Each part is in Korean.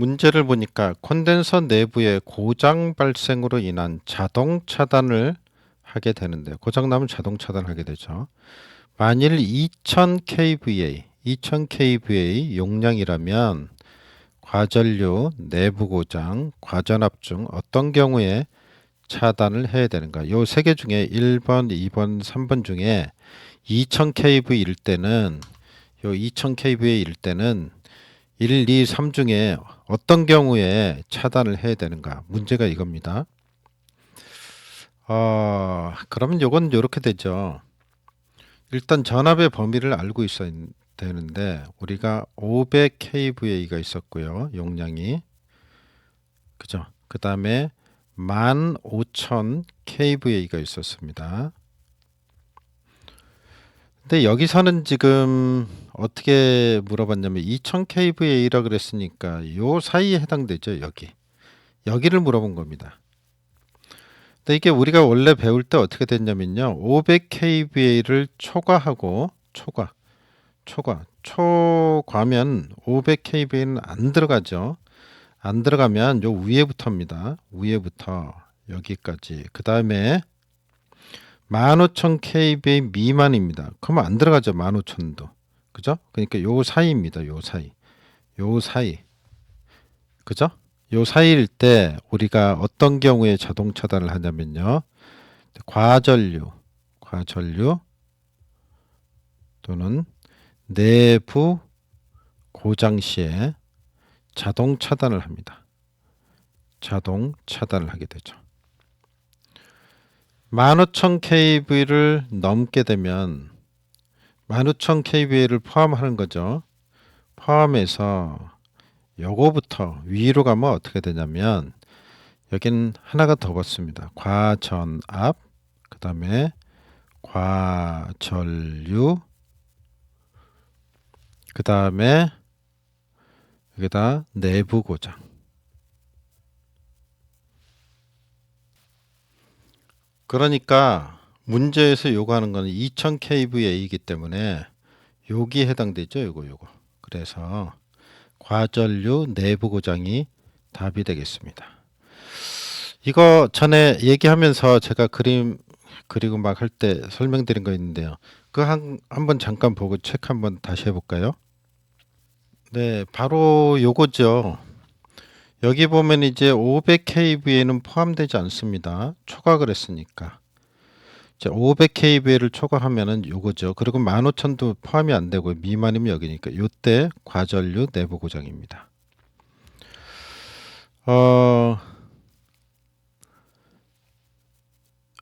문제를 보니까 콘덴서 내부의 고장 발생으로 인한 자동 차단을 하게 되는데 고장 나면 자동 차단하게 되죠. 만일 2000 kVA, 2000 kVA 용량이라면 과전류 내부 고장, 과전압 중 어떤 경우에 차단을 해야 되는가? 요 세 개 중에 1번, 2번, 3번 중에 2000 kV일 때는 요 2000 kV일 때는 1, 2, 3 중에 어떤 경우에 차단을 해야 되는가? 문제가 이겁니다. 어, 그러면 요건 요렇게 되죠. 일단 전압의 범위를 알고 있어야 되는데 우리가 500 kVA가 있었고요. 용량이. 그죠? 그 다음에 15,000 kVA가 있었습니다. 근데 여기서는 지금 어떻게 물어봤냐면 2000 kVA라 그랬으니까 요 사이에 해당되죠, 여기. 여기를 물어본 겁니다. 근데 이게 우리가 원래 배울 때 어떻게 됐냐면요. 500 kVA를 초과하고 초과 초과 초과면 500 kVA는 안 들어가죠. 안 들어가면 요 위에부터입니다. 위에부터 여기까지. 그 다음에 15,000 kVA 미만입니다. 그러면 안 들어가죠. 15,000도. 그죠? 그러니까 요 사이입니다. 요 사이. 요 사이. 그죠? 요 사이일 때 우리가 어떤 경우에 자동 차단을 하냐면요. 과전류, 과전류 또는 내부 고장 시에 자동 차단을 합니다. 자동 차단을 하게 되죠. 15,000kV를 넘게 되면 15,000kV를 포함하는 거죠. 포함해서 요거부터 위로 가면 어떻게 되냐면 여긴 하나가 더 붙습니다. 과전압 그 다음에 과전류 그 다음에 여기다 내부 고장 그러니까 문제에서 요구하는 거는 2000 kVA이기 때문에 여기 해당되죠. 요거 요거. 그래서 과전류 내부 고장이 답이 되겠습니다. 이거 전에 얘기하면서 제가 그림 그리고 막 할 때 설명드린 거 있는데요. 그 한 한번 잠깐 보고 체크 한번 다시 해볼까요? 네, 바로 요거죠. 여기 보면 이제 500 kVA는 포함되지 않습니다. 초과를 했으니까. 자, 500 kVA를 초과하면은 요거죠. 그리고 15,000도 포함이 안 되고 미만이면 여기니까 요때 과전류 내부 고장입니다. 어,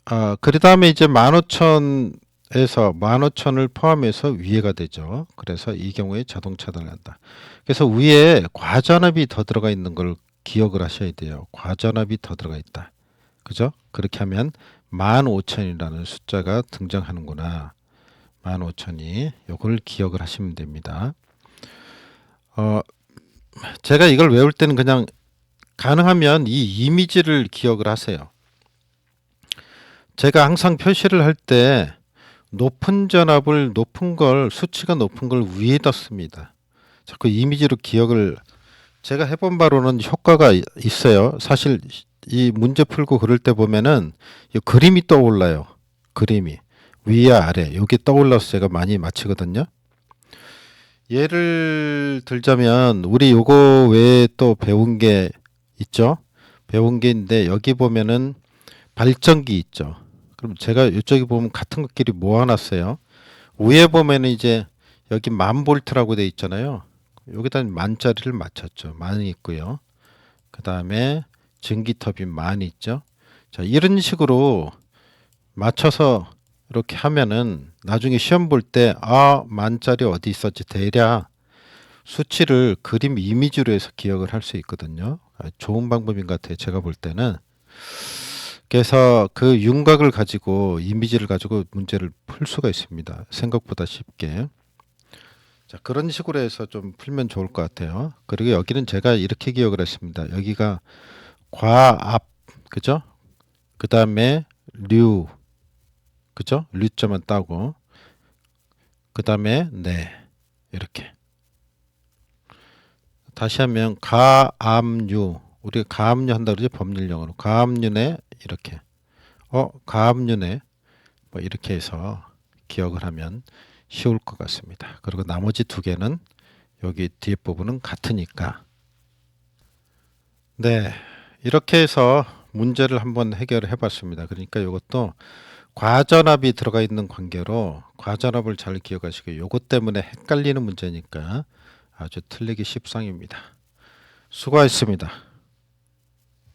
아, 그 다음에 이제 15,000에서 15,000을 포함해서 위에가 되죠. 그래서 이 경우에 자동 차단을 한다. 그래서 위에 과전압이 더 들어가 있는 걸 기억을 하셔야 돼요. 과전압이 더 들어가 있다. 그죠? 그렇게 하면 15,000이라는 숫자가 등장하는구나. 15,000이 요걸 기억을 하시면 됩니다. 어, 제가 이걸 외울 때는 그냥 가능하면 이 이미지를 기억을 하세요. 제가 항상 표시를 할 때 높은 전압을 높은 걸 수치가 높은 걸 위에다 씁니다. 자꾸 이미지로 기억을 제가 해본 바로는 효과가 있어요. 사실 이 문제 풀고 그럴 때 보면은 이 그림이 떠올라요. 그림이 위에 아래 여기 떠올라서 제가 많이 맞히거든요. 예를 들자면 우리 요거 외에 또 배운 게 있죠. 배운 게 있는데 여기 보면은 발전기 있죠. 그럼 제가 이쪽에 보면 같은 것끼리 모아놨어요. 위에 보면은 이제 여기 만 볼트라고 돼 있잖아요. 여기다 만짜리를 맞췄죠. 만이 있고요. 그 다음에 전기터빈 만 있죠. 자 이런 식으로 맞춰서 이렇게 하면은 나중에 시험 볼 때 아 만짜리 어디 있었지 대략 수치를 그림 이미지로 해서 기억을 할 수 있거든요. 아, 좋은 방법인 것 같아요. 제가 볼 때는. 그래서 그 윤곽을 가지고 이미지를 가지고 문제를 풀 수가 있습니다. 생각보다 쉽게. 자, 그런 식으로 해서 좀 풀면 좋을 것 같아요. 그리고 여기는 제가 이렇게 기억을 했습니다. 여기가 과압, 그죠? 그 다음에 류, 그죠? 류점은 따고, 그 다음에 네, 이렇게. 다시 하면 가압류 우리가 가압류 한다 그러지 법률 용어로 가압류네 이렇게 어 가압류네 뭐 이렇게 해서 기억을 하면 쉬울 것 같습니다. 그리고 나머지 두 개는 여기 뒤에 부분은 같으니까 네 이렇게 해서 문제를 한번 해결해 봤습니다. 그러니까 이것도 과전압이 들어가 있는 관계로 과전압을 잘 기억하시고 요것 때문에 헷갈리는 문제니까 아주 틀리기 십상입니다. 수고하셨습니다.